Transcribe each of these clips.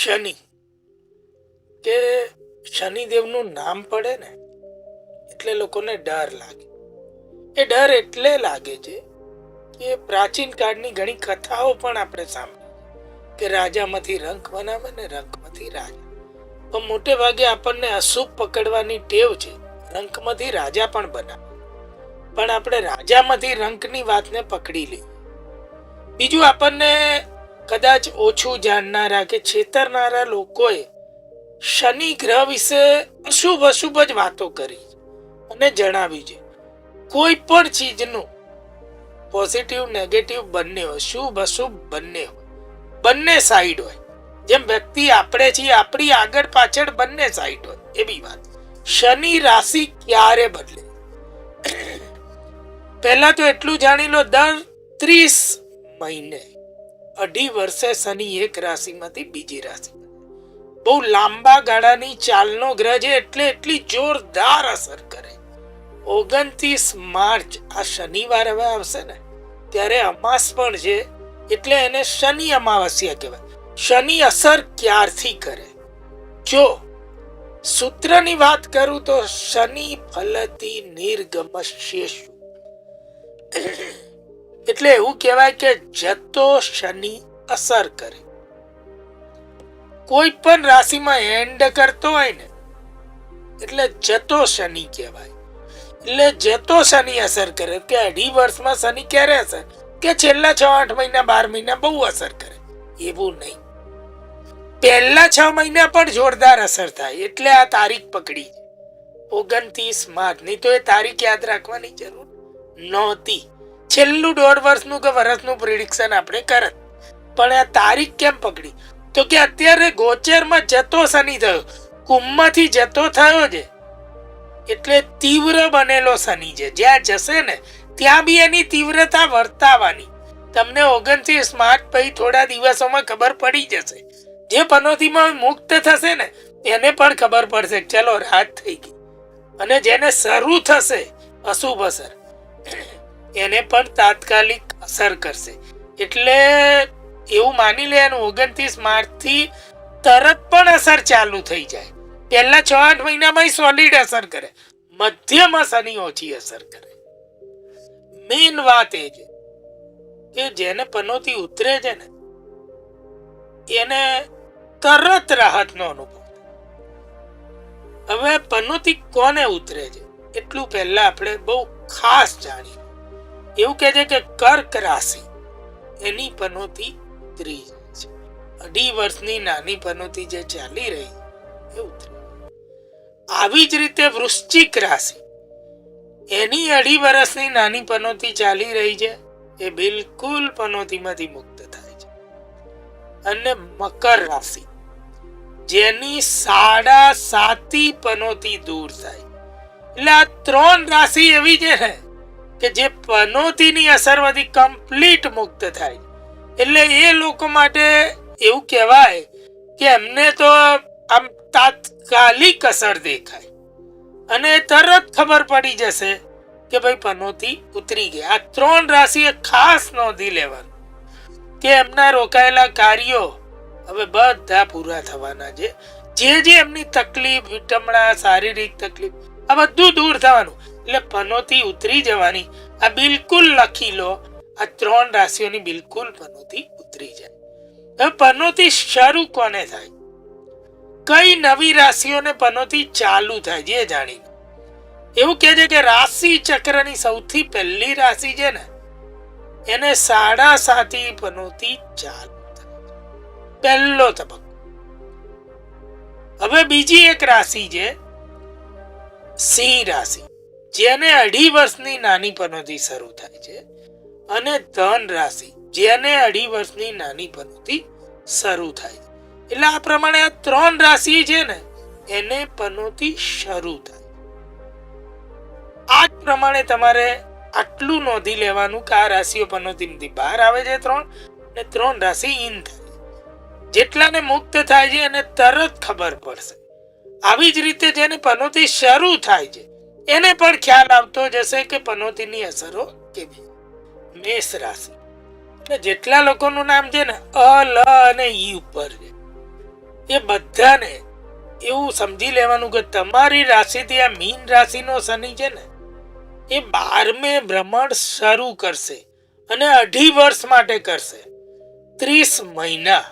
શનિ. કે શનિદેવનું નામ પડે ને, એટલે લોકોને ડર લાગે. એ ડર એટલે લાગે છે કે પ્રાચીન કાળની ઘણી કથાઓ પણ આપણે સાંભળી કે રાજામાંથી રંક બનાવે ને રંકમાંથી રાજા. પણ મોટે ભાગે આપણને અશુભ પકડવાની ટેવ છે રંકમાંથી રાજા પણ બનાવે. પણ આપણે રાજામાંથી રંકની વાતને પકડી લઈએ. બીજું આપણને કદાચ ઓછું જાણનારા કે છેતરનારા લોકોએ શનિ ગ્રહ વિશે અશુભ અશુભ જ વાતો કરી અને જણાવી છે. કોઈ પણ ચીજનું પોઝિટિવ નેગેટિવ બંને હોય, શુભ અશુભ બંને હોય, બંને સાઈડ હોય. જેમ વ્યક્તિ આપણે છીએ, આપણી આગળ પાછળ બંને સાઈડ હોય, એવી વાત. શનિ રાશિ ક્યારે બદલે? પહેલા તો એટલું જાણી લો, દર ત્રીસ મહિને અઢી વર્ષે શનિ એક રાશિમાંથી બીજી રાશિ. બહુ લાંબા ગાળાની ચાલનો ગ્રહ છે એટલે એટલી જોરદાર અસર કરે. ઓગણત્રીસ માર્ચ આ શનિવાર હવે આવશે ને, ત્યારે અમાસ પણ છે, એટલે એને શનિ અમાવસ્યા કહેવાય. શનિ અસર ક્યારથી કરે? જો સૂત્રની વાત કરું તો શનિ ફલતી નિર્ગમશ્યેષુ એટલે એવું કહેવાય કે જતો શનિ અસર કરે. કોઈ પણ રાશિમાં એન્ડ કરતો હોય ને, એટલે જતો શનિ કહેવાય. એટલે જતો શનિ અસર કરે. કે અઢી વર્ષમાં શનિ ક્યારે અસર? કે છેલ્લા છ, આઠ મહિના, બાર મહિના બહુ અસર કરે. એવું નહીં. પહેલા છ મહિના પણ જોરદાર અસર થાય. એટલે આ તારીખ પકડી. ઓગણત્રીસ માર્ચ. નહીં તો એ તારીખ યાદ રાખવાની જરૂર નહોતી. છેલ્લું દોઢ વર્ષનું કે વર્ષનું પ્રિડિક્શન આપણે કરત. પણ આ તારીખ કેમ પકડી? તો કે અત્યારે ગોચરમાં જતો શનિ થયો. કુંભમાંથી જતો થયો છે. એટલે તીવ્ર બનેલો શનિ છે. જ્યાં જશે ને, ત્યાં બી એની તીવ્રતા વર્તાવાની. તમને ઓગણત્રીસ માર્ચ પછી થોડા દિવસોમાં ખબર પડી જશે. જે પનોતીમાં મુક્ત થશે ને, એને પણ ખબર પડશે. ચલો, રાત થઈ ગઈ. અને જેને શરૂ થશે, અશુભ અસર એને પણ તાત્કાલિક અસર કરશે. એટલે એવું માની લેવાનું, ઓગણત્રીસ માર્ચથી તરત પણ અસર ચાલુ થઈ જાય. પહેલા છ આઠ મહિનામાં સોલિડ અસર કરે. મધ્યમાં શનિ ઓછી અસર કરે. મેઇન વાત એ છે કે જેને પનોતી ઉતરે છે ને, એને તરત રાહતનો અનુભવ હવે પનોતી કોને ઉતરે છે? એટલું પહેલા આપણે બહુ ખાસ જાણીએ. એવું કહે છે કે કર્ક રાશિ, એની પનોતી ત્રીજ છે. અઢી વર્ષની નાની પનોતી જે ચાલી રહી એ ઉતરી આવી જ રીતે વૃશ્ચિક રાશિ, એની અઢી વર્ષની નાની પનોતી ચાલી રહી છે, એ બિલકુલ પનોતીમાંથી મુક્ત થાય છે. અને મકર રાશિ, જેની સાડા સાતી પનોતી દૂર થાય એટલે આ ત્રણ રાશિ એવી છે ને કે જે પનોતીની અસર બધી કમ્પ્લીટ મુક્ત થાય. એટલે એ લોકો માટે એવું કહેવાય કે એમને તો આમ તાત્કાલિક અસર દેખાય. અને તરત ખબર પડી જશે કે ભાઈ પનોતી ઉતરી ગઈ આ ત્રણ રાશિએ ખાસ નોંધી લેવાનું કે એમના રોકાયેલા કાર્યો હવે બધા પૂરા થવાના છે. જે જે એમની તકલીફ, વિટમણા, શારીરિક તકલીફ, આ બધું દૂર થવાનું. એટલે પનોતી ઉતરી જવાની. આ બિલકુલ લખી લો. આ ત્રણ રાશિઓની બિલકુલ પનોતી ઉતરી જાય. હવે પનોતી શરૂ કોને થાય? કઈ નવી રાશિઓને પનોતી ચાલુ થાય જે જાણી એવું કહે છે કે રાશિ ચક્રની સૌથી પહેલી રાશિ છે ને, એને સાડા સાતી પનોતી ચાલુ થાય પહેલો તબક્કો. હવે બીજી એક રાશિ છે સિંહ રાશિ. જેને અઢી વર્ષની નાની પનોતી શરૂ થાય છે અને ધન રાશિ, જેને અઢી વર્ષની નાની પનોતી શરૂ થાય છે. એટલે આ પ્રમાણે આ ત્રણ રાશિ છે ને, એને પનોતી શરૂ થાય. આ પ્રમાણે તમારે આટલું નોંધી લેવાનું કે આ રાશિઓ પનોતીમાંથી બહાર આવે છે ત્રણ ને ત્રણ રાશિ ઇન થાય. જેટલાને મુક્ત થાય છે એને તરત ખબર પડશે. આવી જ રીતે જેને પનોતી શરૂ થાય છે એને પણ ખ્યાલ આવતો જશે કે પનોતીની અસરો કેવી મેષ રાશિ. એટલે જેટલા લોકોનું નામ છે ને, અ, લ અને ઈ ઉપર છે. એ બધાને એવું સમજી લેવાનું કે તમારી રાશિથી આ મીન રાશિનો શનિ છે ને, એ બારમે ભ્રમણ શરૂ કરશે અને અઢી વર્ષ માટે કરશે. ત્રીસ મહિના.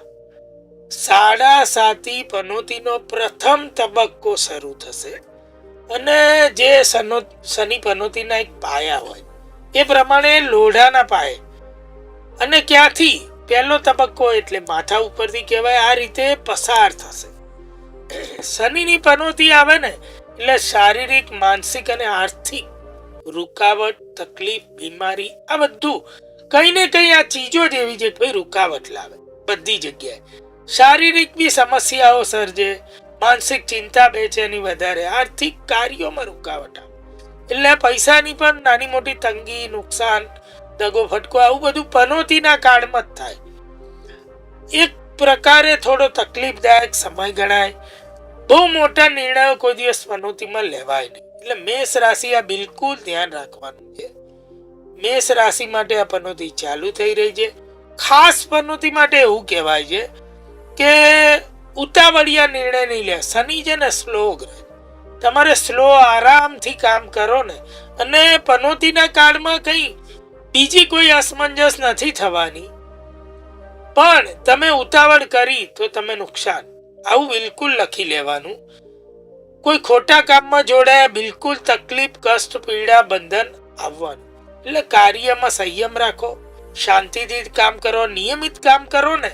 સાડા સાતી પનોતીનો પ્રથમ તબક્કો શરૂ થશે. અને જે સનો, શનિ પનોતીના એક પાયા હોય, એ પ્રમાણે લોઢાના પાયે. અને ક્યાંથી? પહેલો તબક્કો એટલે માથા ઉપરથી કહેવાય આ રીતે પસાર થશે. શનિની પનોતી આવે ને, એટલે શારીરિક, માનસિક અને આર્થિક રૂકાવટ, તકલીફ, બીમારી, આ બધું કંઈ ને કંઈ આ ચીજો જ એવી છે ભાઈ રૂકાવટ લાવે બધી જગ્યાએ. શારીરિક બી સમસ્યાઓ સર્જે માનસિક ચિંતા બેચેની વધારે. આર્થિક કાર્યોમાં રૂકાવટ એટલે પૈસાની પણ નાની મોટી તંગી, નુકસાન, દગો ફટકો, આવું બધું પનોતીના કાળમાં જ થાય. એક પ્રકારે થોડો તકલીફદાયક સમય ગણાય. બહુ મોટા નિર્ણયો કોઈ દિવસ પનોતીમાં લેવાય નહીં. એટલે મેષ રાશિ આ બિલકુલ ધ્યાન રાખવાનું છે. મેષ રાશિ માટે આ પનોતી ચાલુ થઈ રહી છે. ખાસ પનોતી માટે એવું કહેવાય છે કે ઉતાવળિયા નિર્ણય નહીં લે. શનિ છે ને સ્લો ગ્રહ. તમારે સ્લો આરામથી કામ કરો ને. અને પનોતીના કાળમાં કંઈ બીજી કોઈ અસમંજસ નથી થવાની. પણ તમે ઉતાવળ કરી તો તમે નુકસાન. આવું બિલકુલ લખી લેવાનું. કોઈ ખોટા કામમાં જોડાયા બિલકુલ તકલીફ, કષ્ટ, પીડા, બંધન આવવાનું. એટલે કાર્યમાં સંયમ રાખો. શાંતિથી કામ કરો. નિયમિત કામ કરો ને.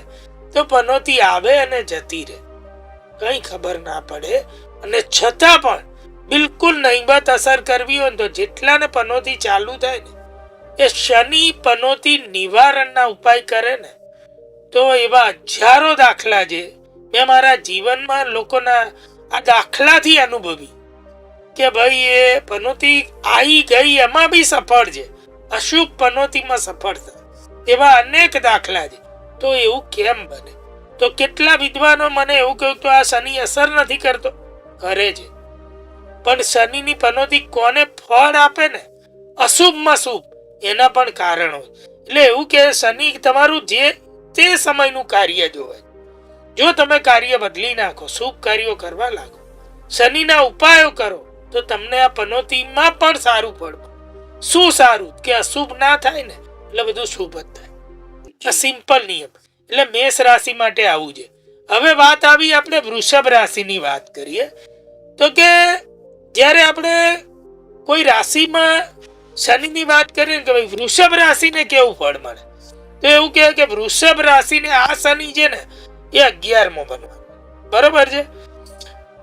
તો પનોતી આવે અને જતી રહે. કઈ ખબર ના પડે અને છતાં પણ બિલકુલ નહીબત અસર કરવી હોય તો જેટલાને પનોતી ચાલુ થાય ને, એ શનિ પનોતી નિવારણના ઉપાય કરે ને, તો એવા હજારો દાખલા છે. મેં મારા જીવનમાં લોકોના આ દાખલાથી અનુભવી કે ભાઈ એ પનોતી આવી ગઈ એમાં બી સફળ છે. અશુભ પનોતીમાં સફળ થાય. એવા અનેક દાખલા છે. તો એવું કેમ બને? તો કેટલા વિદ્વાનો મને એવું કહ્યું તો આ શનિ અસર નથી કરતો? કરે છે. પણ શનિની પનોતી કોને ફળ આપે ને? અશુભમાં શુભ એના પણ કારણો એટલે એવું કે શનિ તમારું જે તે સમયનું કાર્ય જોવે. જો તમે કાર્ય બદલી નાખો, શુભ કાર્યો કરવા લાગો, શનિના ઉપાયો કરો, તો તમને આ પનોતીમાં પણ સારું પડે. શું સારું? કે અશુભ ના થાય ને? એટલે બધું શુભ જ થાય. આ સિમ્પલ નિયમ. એટલે મેષ રાશિ માટે આવું છે. હવે વાત આવી આપણે વૃષભ રાશિની વાત કરીએ. તો કે જ્યારે આપણે કોઈ રાશિમાં શનિની વાત કરીએ કે ભાઈ વૃષભ રાશિને કેવું ફળ મળે? તો એવું કહે કે વૃષભ રાશિને આ શનિ છે ને એ અગિયારમો બનવાનો. બરોબર છે?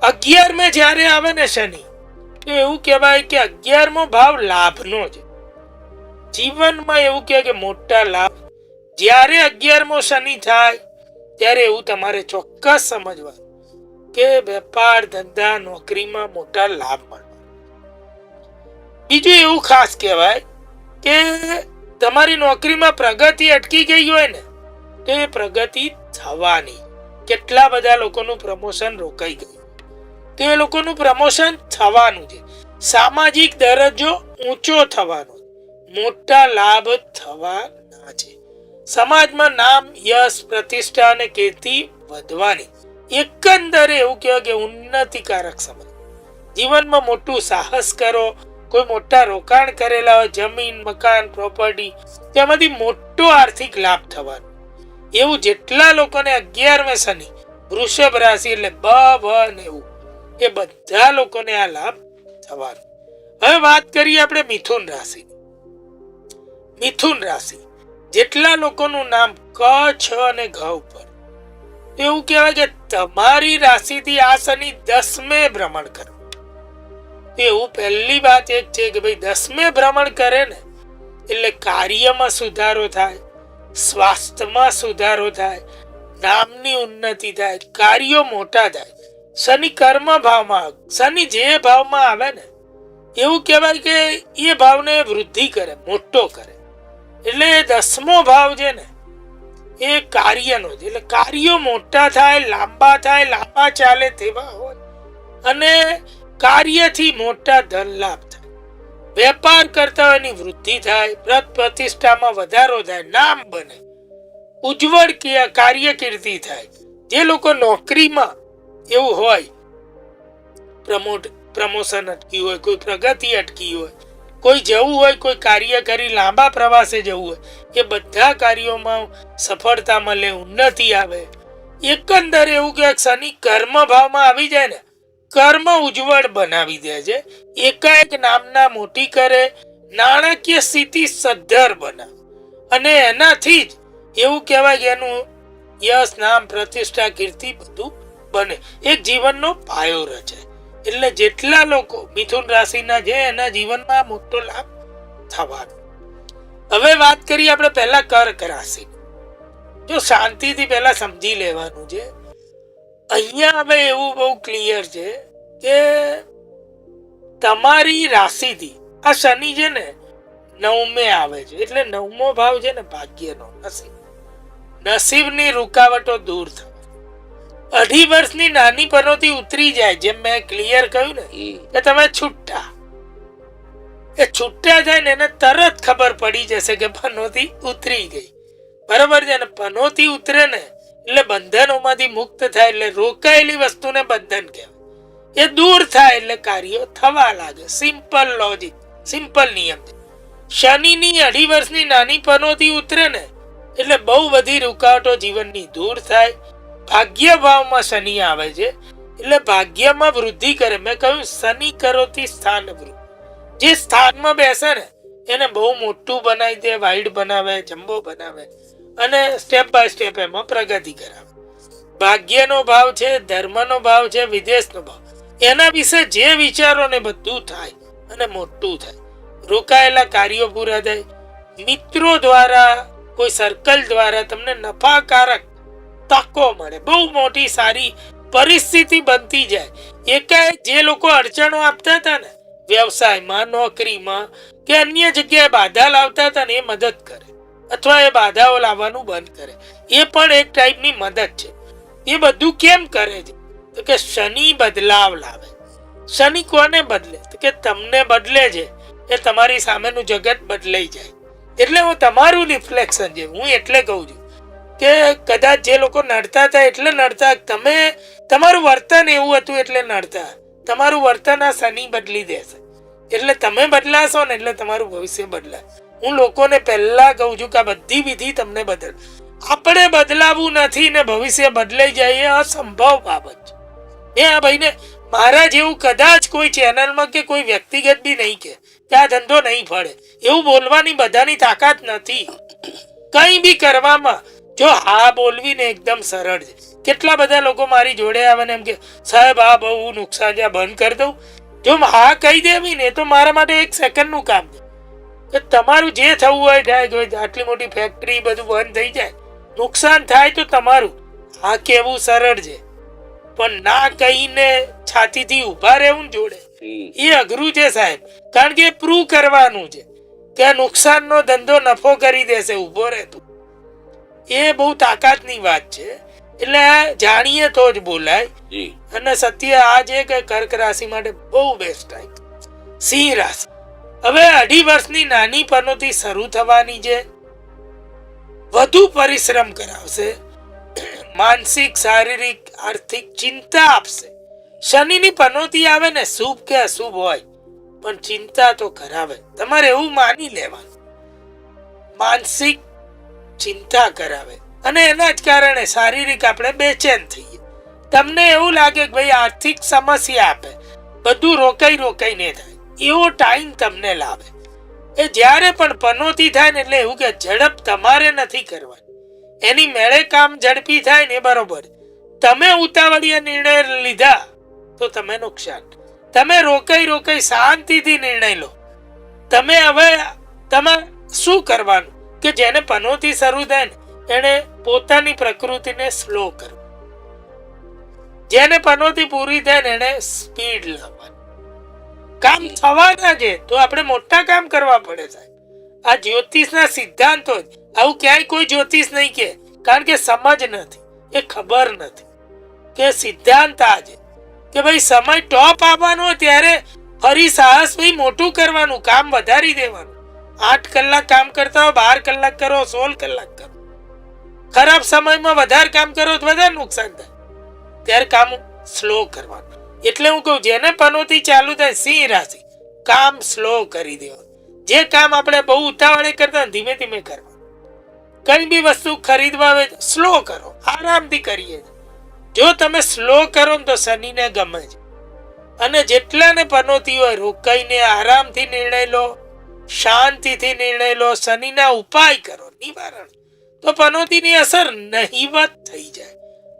અગિયારમે જ્યારે આવે ને શનિ, તો એવું કહેવાય કે અગિયારમો ભાવ લાભનો છે. જીવનમાં એવું કહે કે મોટા લાભ જ્યારે અગિયારમો શનિ થાય, ત્યારે એવું તમારે ચોક્કસ સમજવા કે વેપાર ધંધા નોકરીમાં મોટા લાભ મળે બીજું એવું ખાસ કહેવાય કે તમારી નોકરીમાં પ્રગતિ અટકી ગઈ હોય ને, તો એ પ્રગતિ થવાની. કેટલા બધા લોકોનું પ્રમોશન રોકાઈ ગયું. તો એ લોકોનું પ્રમોશન થવાનું છે. સામાજિક દરજ્જો ઊંચો થવાનો મોટા લાભ થવાના છે. સમાજમાં નામ, યશ, પ્રતિષ્ઠા અને કીર્તિ વધવાની. એકંદરે એવું કહેવાય કે ઉન્નતિકારક સમય જીવનમાં મોટું સાહસ કરો, કોઈ મોટા રોકાણ કરેલા હોય, જમીન, મકાન પ્રોપર્ટી તેમાંથી મોટો આર્થિક લાભ થવાનો. એવું જેટલા લોકોને અગિયારમે શનિ, વૃષભ રાશિ એટલે બ ભ ને એવું એ બધા લોકોને આ લાભ થવાનો. હવે વાત કરીએ આપણે મિથુન રાશિ મિથુન રાશિ. જેટલા લોકોનું નામ ક, છ અને ઘ ઉપર. એવું કહેવાય કે તમારી રાશિથી આ શનિ દસમે ભ્રમણ કરે. એવું પહેલી વાત એક છે કે ભાઈ દસમે ભ્રમણ કરે ને, એટલે કાર્યમાં સુધારો થાય, સ્વાસ્થ્યમાં સુધારો થાય, નામની ઉન્નતિ થાય, કાર્યો મોટા થાય. શનિ કર્મ ભાવમાં શનિ જે ભાવમાં આવે ને, એવું કહેવાય કે એ ભાવને વૃદ્ધિ કરે, મોટો કરે. એટલે દસમો ભાવ છે ને, એ કાર્યનો છે. એટલે કાર્યો મોટા થાય, લાંબા થાય, લાંબા ચાલે તેવા હોય. અને કાર્યથી મોટા ધન લાભ થાય. વેપાર કરતા હોય એની વૃદ્ધિ થાય પ્રત પ્રતિષ્ઠામાં વધારો થાય, નામ બને. ઉજ્જવળ કાર્ય કીર્તિ થાય. જે લોકો નોકરીમાં એવું હોય, પ્રમોટ, પ્રમોશન અટકી હોય, કોઈ પ્રગતિ અટકી હોય કોઈ જવું હોય, કોઈ કાર્ય કરી લાંબા પ્રવાસે જવું હોય, એ બધા કાર્યોમાં સફળતા મળે ઉન્નતિ આવે. એકંદર એવું કે શનિ કર્મ ભાવમાં આવી જાય ને, કર્મ ઉજ્જવળ બનાવી દે છે. એકાએક નામના મોટી કરે, નાણાકીય સ્થિતિ સદ્ધર બનાવે. અને એનાથી જ એવું કહેવાય કે એનું યશ, નામ, પ્રતિષ્ઠા, કીર્તિ બધું બને. એક જીવનનો પાયો રચે. એટલે જેટલા લોકો મિથુન રાશિના છે, એના જીવનમાં મોટો લાભ થવાનો હવે વાત કરીએ આપણે પહેલા કર્ક રાશિ. જો શાંતિથી પહેલા સમજી લેવાનું છે. અહીંયા હવે એવું બહુ ક્લિયર છે કે તમારી રાશિથી, આ શનિ છે ને નવમે આવે છે, એટલે નવમો ભાવ છે ને ભાગ્યનો, નસીબ. નસીબની રૂકાવટો દૂર થાય અઢી વર્ષની નાની પનોતી ઉતરી જાય જેમ મેં ક્લિયર કહ્યું ને કે તમે છૂટા. એ છૂટા જાય ને એને તરત ખબર પડી જશે કે પનોતી ઉતરી ગઈ. બરાબર છે ને પનોતી ઉતરે ને એટલે બંધનોમાંથી મુક્ત થાય એટલે રોકાયેલી વસ્તુને બંધન કહેવાય. એ દૂર થાય એટલે કાર્યો થવા લાગે. સિમ્પલ લોજિક સિમ્પલ નિયમ શનિની અઢી વર્ષની નાની પનોતી ઉતરે ને એટલે બહુ બધી રૂકાવટો જીવનની દૂર થાય ભાગ્ય ભાવમાં શનિ આવે છે. એટલે ભાગ્યમાં વૃદ્ધિ કરે. મેં કહ્યું, શનિ કરોથી સ્થાન વૃદ્ધિ. જે સ્થાનમાં બેસે ને, એને બહુ મોટું બનાવી દે વાઇડ બનાવે, જમ્બો બનાવે અને સ્ટેપ બાય સ્ટેપ એમાં પ્રગતિ કરાવે. ભાગ્યનો ભાવ છે, ધર્મનો ભાવ છે, વિદેશનો ભાવ. એના વિશે જે વિચારો ને બધું થાય અને મોટું થાય. રોકાયેલા કાર્યો પૂરા થાય. મિત્રો દ્વારા, કોઈ સર્કલ દ્વારા તમને નફાકારક તકો મળે. બહુ મોટી સારી પરિસ્થિતિ બનતી જાય. એકાએક જે લોકો અડચણો આપતા હતા ને, વ્યવસાયમાં, નોકરીમાં કે અન્ય જગ્યાએ બાધા લાવતા હતા ને એ મદદ કરે. અથવા એ બાધાઓ લાવવાનું બંધ કરે. એ પણ એક ટાઈપની મદદ છે. એ બધું કેમ કરે છે? તો કે શનિ બદલાવ લાવે. શનિ કોને બદલે? તો કે તમને બદલે છે એ તમારી સામેનું જગત બદલાઈ જાય. એટલે હું તમારું રિફ્લેક્શન છે. હું એટલે કહું છું. કે કદાચ જે લોકો નડતા હતા એટલે નડતા. તમે, તમારું વર્તન એવું હતું એટલે નડતા. તમારું વર્તન આ શનિ બદલી દેશે. એટલે તમે બદલાશો ને એટલે તમારું ભવિષ્ય બદલાય. હું લોકોને પહેલાં કહું છું કે આ બધી વિધિ તમને બદલ. આપણે બદલાવું નથી ને ભવિષ્ય બદલાઈ જાય અસંભવ બાબત છે. એ આ ભાઈને મારા જેવું કદાચ કોઈ ચેનલમાં કે કોઈ વ્યક્તિગત બી નહીં કે આ ધંધો નહીં ફળે. એવું બોલવાની બધાની તાકાત નથી. કંઈ બી કરવામાં જો હા બોલવી ને એકદમ સરળ છે. કેટલા બધા લોકો મારી જોડે આવે ને એમ કે, સાહેબ, આ બહુ નુકસાન છે, આ બંધ કરી દઉં. જો હા કહી દેવી ને, તો મારા માટે એક સેકન્ડનું કામ છે. કે તમારું જે થવું હોય થાય જો આટલી મોટી ફેક્ટરી બધું બંધ થઈ જાય, નુકસાન થાય તો તમારું. હા કેવું સરળ છે. પણ ના કહીને છાતીથી ઊભા રહેવું જોડે, એ અઘરું છે સાહેબ. કારણ કે પ્રૂવ કરવાનું છે કે નુકસાનનો ધંધો નફો કરી દેશે, ઊભો રહેતું. એ બહુ તાકાતની વાત છે. એટલે જાણીએ તો જ બોલાય. અને સત્ય આ છે કે કર્ક રાશિ માટે બહુ બેસ્ટ ટાઈમ સિંહ રાશિ. હવે અઢી વર્ષની નાની પનોતી શરૂ થવાની છે. વધુ પરિશ્રમ કરાવશે. માનસિક શારીરિક આર્થિક ચિંતા આપશે. શનિની પનોતી આવે ને શુભ કે અશુભ હોય પણ ચિંતા તો કરાવે. તમારે એવું માની લેવાનું. માનસિક ચિંતા કરાવે. અને એના જ કારણે શારીરિક આપણે બેચેન થઈએ. તમને એવું લાગે કે ભાઈ આર્થિક સમસ્યા આપે. બધું રોકાઈ રોકાઈને થાય. એવો ટાઈમ તમને લાવે. એ જ્યારે પણ પનોતી થાય ને એટલે એવું કે ઝડપ તમારે નથી કરવાની. એની મેળે કામ ઝડપી થાય ને બરોબર. તમે ઉતાવળિયા નિર્ણય લીધા તો તમે નુકસાન. તમે રોકાઈ રોકાઈ શાંતિથી નિર્ણય લો. તમે હવે તમે શું કરવાનું? કે જેને પનોતી શરૂ થાય ને એને પોતાની પ્રકૃતિને સ્લો કરવી. જેને પનોતી પૂરી થાય ને એને સ્પીડ લાવવાની. કામ થવાના છે તો આપણે મોટા કામ કરવા પડે સાહેબ. આ જ્યોતિષના સિદ્ધાંતો જ આવું ક્યાંય કોઈ જ્યોતિષ નહીં કે કારણ કે સમજ નથી એ ખબર નથી. કે સિદ્ધાંત આ છે કે ભાઈ સમય ટોપ આવવાનો ત્યારે ફરી સાહસ ભાઈ મોટું કરવાનું કામ વધારી દેવાનું. આઠ કલાક કામ કરતા હો, બાર કલાક કરો, સોળ કલાક કરો. ખરાબ સમયમાં વધારે કામ કરો તો વધારે નુકસાન થાય. ત્યારે કામ સ્લો કરવાનું. એટલે હું કહું, જેને પનોતી ચાલુ થાય, સિંહ રાશિ, કામ સ્લો કરી દેવાનું. જે કામ આપણે બહુ ઉતાવળે કરતા ધીમે ધીમે કરવાનું. કંઈ બી વસ્તુ ખરીદવા આવે સ્લો કરો, આરામથી કરીએ. જો તમે સ્લો કરો ને તો શનિને ગમે છે. અને જેટલાને પનોતી હોય, રોકાઈને આરામથી નિર્ણય લો. શાંતિથી નિર્ણય લો, શનિના ઉપાય કરો, નિવારણ. તો પનોતીની અસર નહીવત થઈ જાય.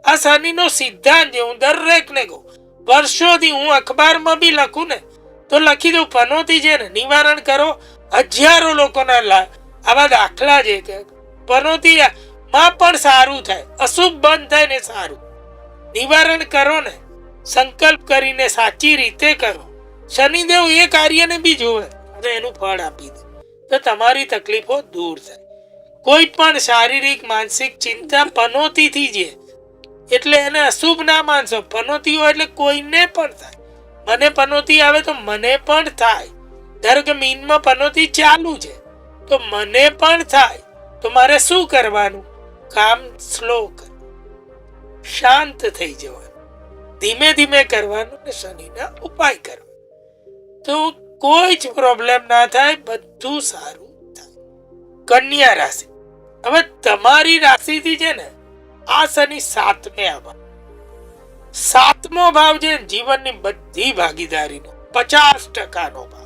આ શનિનો સિદ્ધાંત જે હું દરેકને કહું, વર્ષોથી હું અખબારમાં બી લખું ને, તો લખી દઉં, પનોતી છે ને, નિવારણ કરો. હજારો લોકોના આવા દાખલા છે કે, પનોતી, માં પણ સારું થાય, અશુભ બંધ થાય ને સારું. નિવારણ કરો ને, સંકલ્પ કરીને સાચી રીતે કરો. શનિદેવ એ કાર્યને બી જોવે અને એનું ફળ આપી દે. તો તમારી તકલીફો દૂર થાય. કોઈ પણ શારીરિક, માનસિક ચિંતા પનોતીથી જે, એટલે એને અશુભ ના માનશો. પનોતી હોય એટલે કોઈને પણ થાય. મને પનોતી આવે તો મને પણ થાય. ધારો કે મીનમાં પનોતી ચાલુ છે. તો મને પણ થાય. તો મારે શું કરવાનું? કામ સ્લો કર. શાંત થઈ જવાનું. ધીમે ધીમે કરવાનું ને શનિના ઉપાય કરવા. તો કોઈ જ પ્રોબ્લેમ ના થાય, બધું સારું થાય. કન્યા રાશિ. હવે તમારી રાશિથી છે ને, આ શનિ સાતમે આવવા સાતમો ભાવ છે જીવનની બધી ભાગીદારીનો, પચાસ ટકાનો ભાવ.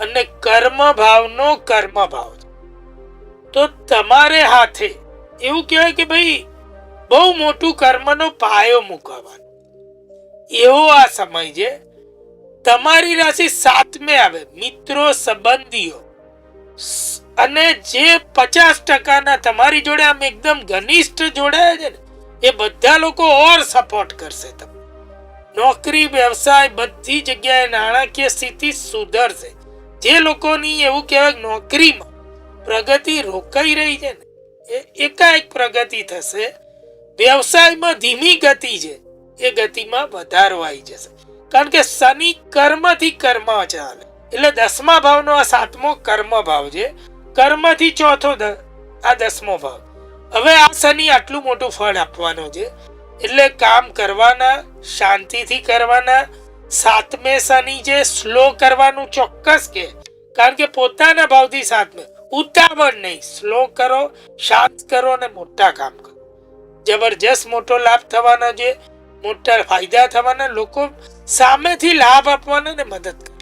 અને કર્મ ભાવનો કર્મ ભાવ છે. તો તમારે હાથે એવું કહેવાય કે ભાઈ, બહુ મોટું કર્મનો પાયો મૂકવાનો. એવો આ સમય છે તમારી રાશિ સાતમે આવે, મિત્રો, સંબંધીઓ. અને જે પચાસ ટકાના તમારી જોડે આમ એકદમ ઘનિષ્ઠ જોડાયા છે ને, એ બધા લોકો ઓર સપોર્ટ કરશે તમને. નોકરી, વ્યવસાય, બધી જગ્યાએ નાણાકીય સ્થિતિ સુધરશે. જે લોકોની એવું કહેવાય નોકરીમાં પ્રગતિ રોકાઈ રહી છે ને, એ એકાએક પ્રગતિ થશે. વ્યવસાયમાં ધીમી ગતિ છે, એ ગતિમાં વધારો આવી જશે. કારણ કે શનિ કર્મથી કર્મ ચાલે. એટલે દસમા ભાવનો આ સાતમો કર્મ ભાવ છે. કર્મથી ચોથો આ દસમો ભાવ. હવે આ શનિ આટલું મોટું ફળ આપવાનો છે. એટલે કામ કરવાના, શાંતિથી કરવાના, સાતમે શનિ જે સ્લો કરવાનું ચોક્કસ કે, કારણ કે પોતાના ભાવથી સાતમે. ઉતાવળ નહીં, સ્લો કરો, શાંત કરો અને મોટા કામ કરો. જબરજસ્ત મોટો લાભ થવાનો છે, મોટા ફાયદા થવાના, લોકો સામેથી લાભ આપવાનો ને મદદ કરે